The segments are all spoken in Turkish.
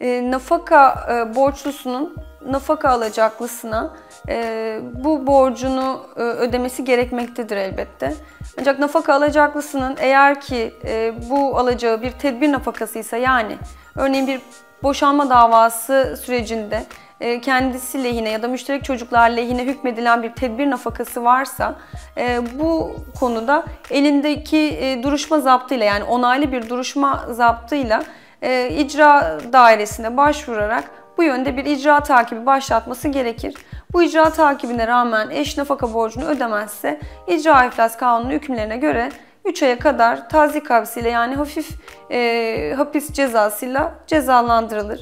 e, nafaka e, borçlusunun nafaka alacaklısına e, bu borcunu e, ödemesi gerekmektedir elbette. Ancak nafaka alacaklısının eğer ki e, bu alacağı bir tedbir nafakasıysa yani örneğin bir boşanma davası sürecinde e, kendisi lehine ya da müşterek çocuklar lehine hükmedilen bir tedbir nafakası varsa e, bu konuda elindeki e, duruşma zaptıyla yani onaylı bir duruşma zaptıyla e, icra dairesine başvurarak bu yönde bir icra takibi başlatması gerekir. Bu icra takibine rağmen eş nafaka borcunu ödemezse icra iflas kanunu hükümlerine göre 3 aya kadar tazik hapsiyle yani hafif e, hapis cezasıyla cezalandırılır.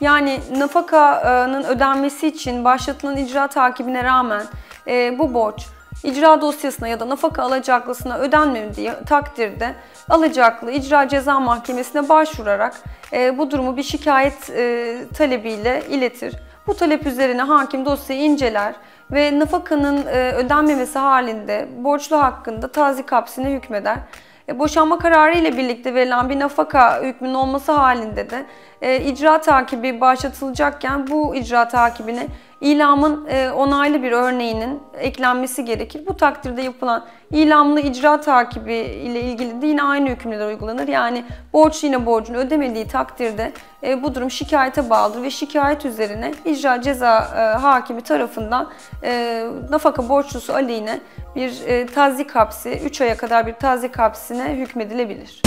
Yani nafakanın ödenmesi için başlatılan icra takibine rağmen e, bu borç icra dosyasına ya da nafaka alacaklısına ödenmediği takdirde alacaklı icra ceza mahkemesine başvurarak e, bu durumu bir şikayet e, talebiyle iletir. Bu talep üzerine hakim dosyayı inceler ve nafakanın e, ödenmemesi halinde borçlu hakkında tazik hapsine hükmeder. E, boşanma kararı ile birlikte verilen bir nafaka hükmünün olması halinde de e, icra takibi başlatılacakken bu icra takibine ilamın e, onaylı bir örneğinin eklenmesi gerekir. Bu takdirde yapılan ilamlı icra takibi ile ilgili de yine aynı hükümler uygulanır. Yani borç yine borcunu ödemediği takdirde e, bu durum şikayete bağlıdır ve şikayet üzerine icra ceza e, hakimi tarafından nafaka borçlusu aleyhine bir e, tazik hapsi, 3 aya kadar bir tazik hapsine hükmedilebilir.